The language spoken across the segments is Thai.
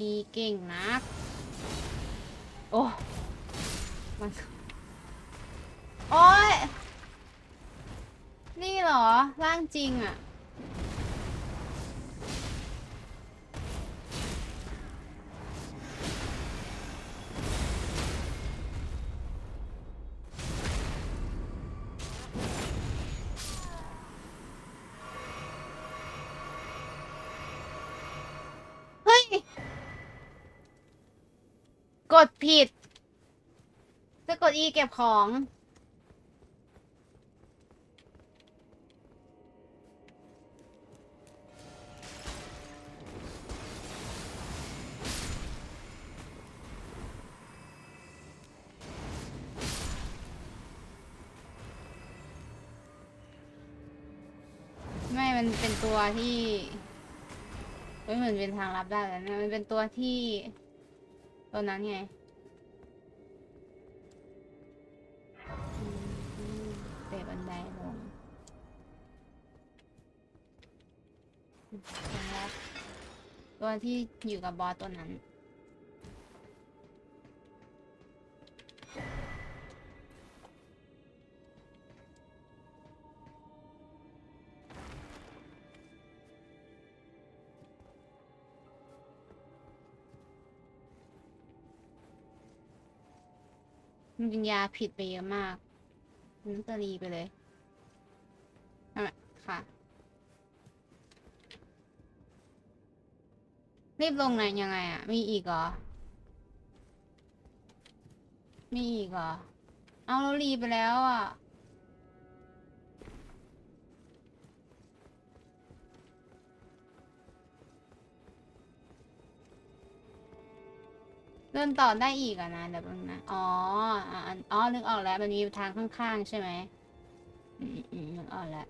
ตีเก่งนัก โอ้มันโอ้ย นี่เหรอ ร่างจริงอะ ดผิด จะกด E เก็บของ ไม่มันเป็นตัวที่เฮ้ยเหมือนเป็นทางลับได้แล้วนะมันเป็นตัวที่ ตัวนั้นไง ตัวที่อยู่กับบอสตัวนั้น มันกินยาผิดไปเยอะมากนันตรีไปเลยนั่ะค่ะ รีบลงไหนยังไงอะ มีอีกเหรอ มีอีกเหรอ เอาเรารีไปแล้วอะ เดินต่อได้อีกอะนะเดี๋ยวแป๊บนึงนะ อ๋ออะอ๋อ นึกออกแล้ว มันมีทางข้างๆ ใช่ไหมอืมอืมนึกออกแล้ว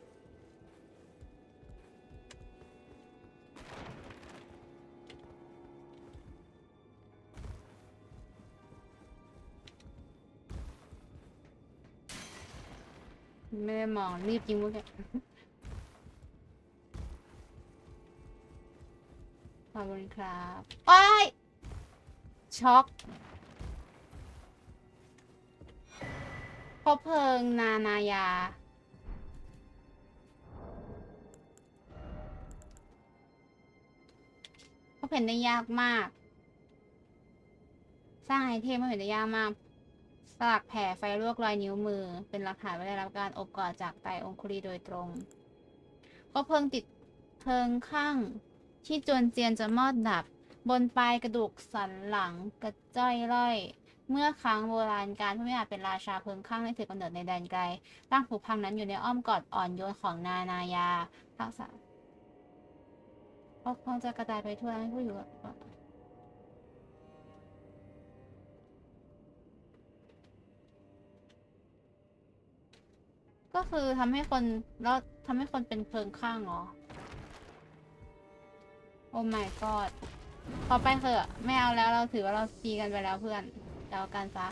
ไม่ได้มองรีบจริงเมื่อกี้ขอบคุณครับโอ้ยช็อกพบเพลิงนานายาเพบเห็นได้ยากมาก สร้างไอเทมเพบเห็นได้ยากมาก สลักแผ่ไฟลวกรอยนิ้วมือ เป็นหลักฐานว่าได้รับการอบกอดจากไตองคุลีโดยตรงพบเพลิงติดเพลิงข้างที่จวนเจียนจะมอดดับ บนปลายกระดูกสันหลังกระจ้อยร่อย เมื่อครั้งโบราณการผู้ไม่อาจเป็นราชาเพิงข้างได้ถือกำเนิดในแดนไกลร่างผุพังนั้นอยู่ในอ้อมกอดอ่อนโยนของนานายาทักษะก็คงจะกระจายไปทั่วให้ผู้อยู่ ก็คือทำให้คนแล้วทำให้คนเป็นเพลิงข้างเหรอ โอ้ my god พอไปเถอะไม่เอาแล้วเราถือว่าเราตีกันไปแล้วเพื่อนเดากันซะ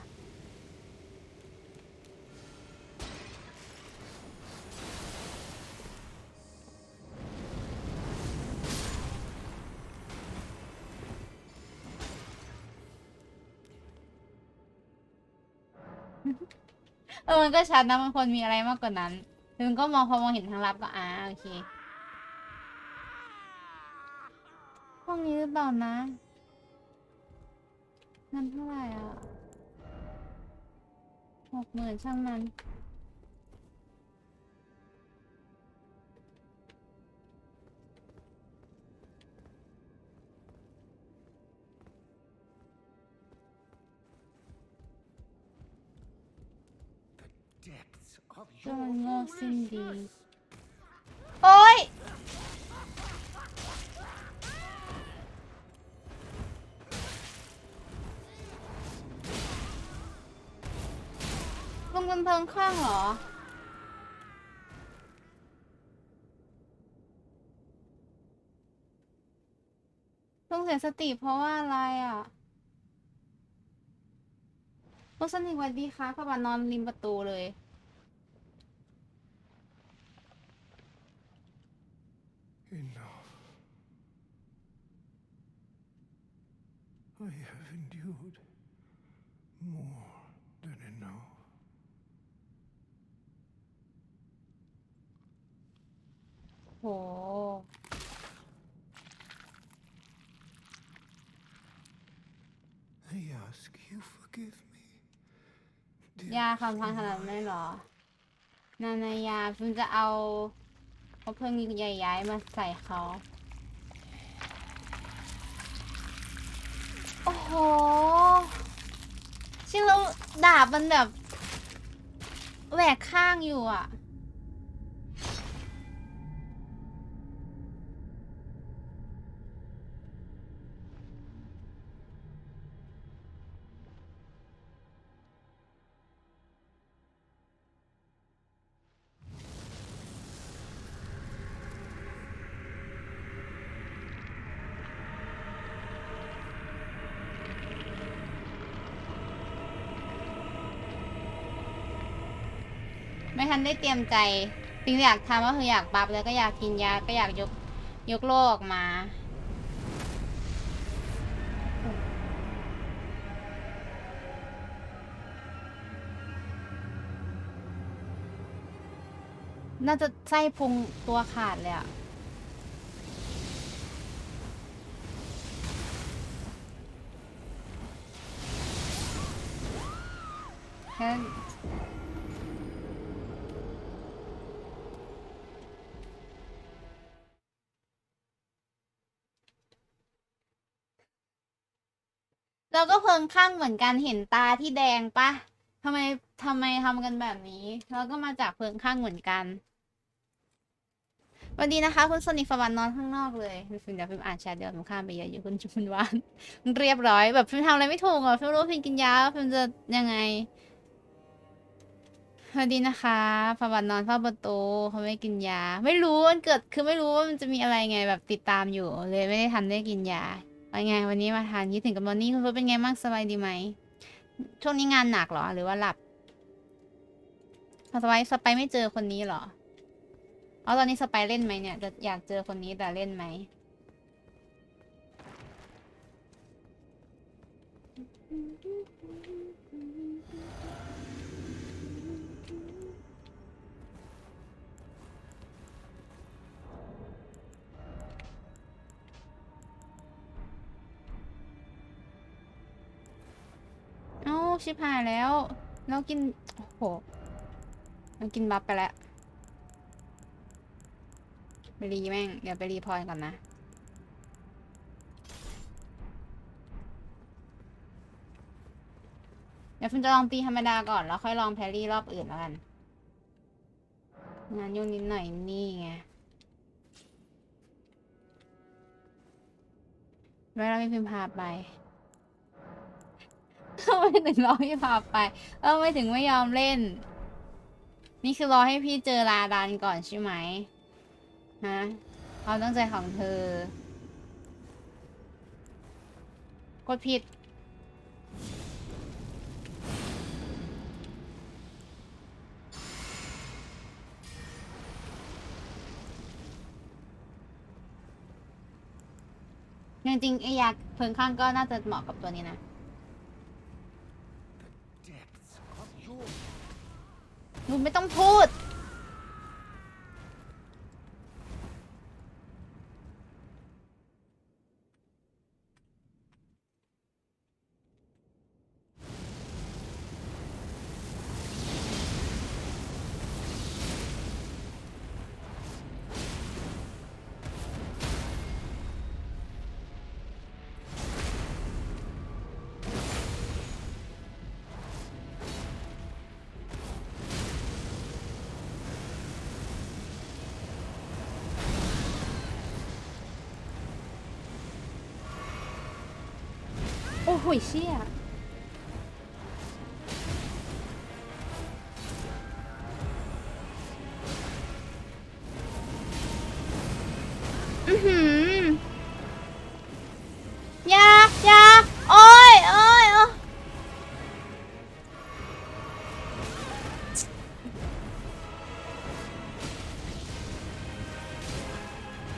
เออมันก็ชัดนะมันควรมีอะไรมากกว่านั้นคือมันก็มองพอมองเห็นทางลับก็อ่าโอเคห้องนี้หรือเปล่านะเงินเท่าไหร่อะหกหมื่นช่างมัน ก็ your มันโง่สิ้นดี foolishness. โอ๊ยลุงเป็นเพลิงข้างเหรอ ลุงเสียสติเพราะว่าอะไรอะ ลุงสนิทสวัสดีค่ะพ่อบานอนริมประตูเลย Enough. I have endured more than enough. โห I ask you forgive me. Dear ยาคำพังขนาดนั้นหรอ นานายาคุณจะเอาเอาเพิ่งใหญ่ๆมาใส่เขา โอ้โหชิงเราดาบมันแบบแหวกข้างอยู่อะ ไม่ทันได้เตรียมใจสิ่งที่อยากทำก็คืออยากบัฟแล้วก็อยากกินยาก็อยากยกยกโลกออกมาน่าจะไส้พุงตัวขาดเลยอะแค่ ก็เพิงข้างเหมือนกันเห็นตาที่แดงปะทำไมทำไมทำกันแบบนี้เราก็มาจากเพิงข้างเหมือนกันสวันดีนะคะ คุณโซนิกฟวันนอนข้างนอกเลยฟิล์มเดี๋ยวฟิล์มอ่านแชทเดี๋ยวฟิมข้ามไปเยอะอยู่คุณจุนวานเรียบร้อยแบบฟิล์มทำอะไรไม่ถูกอะฟิล์มรู้ฟิล์มกินยาฟิล์มจะยังไงสวัสดีนะคะฟวันนอนเฝ้าประตูเขาไม่กินยา ไม่รู้มันเกิดคือไม่รู้ว่ามันจะมีอะไรไงแบบติดตามอยู่เลยไม่ได้ทันได้กินยา เป็นไงวันนี้มาทานคิดถึงกับมอนนี่คุณเฟิร์สเป็นไงบ้างสบายดีไหมช่วงนี้งานหนักเหรอ หรือว่าหลับสไปสไปไม่เจอคนนี้เหรอเอาตอนนี้สไปเล่นไหมเนี่ยจะอยากเจอคนนี้แต่เล่นไหมอ ชิบหายแล้ว เรากิน โอ้โหเรากินบัฟไปแล้ว ไปรีแม่ง เดี๋ยวไปรีพอยก่อนนะเดี๋ยวฟินจะลองตีธรรมดาก่อน แล้วค่อยลองแพรรี่รอบอื่นแล้วกัน งานยุ่งนิดหน่อยนี่ไงเวลาไม่พิมพ์พาไป ทำไมถึงรอพี่พาไปเออไม่ถึงไม่ยอมเล่น นี่คือรอให้พี่เจอลาดานก่อนใช่ไหมฮะความตั้งใจของเธอ กดผิด จริงๆไอ้ยาเพิงข้างก็น่าจะเหมาะกับตัวนี้นะ หนูไม่ต้องพูด โอ้โหเชี่ยอือหือ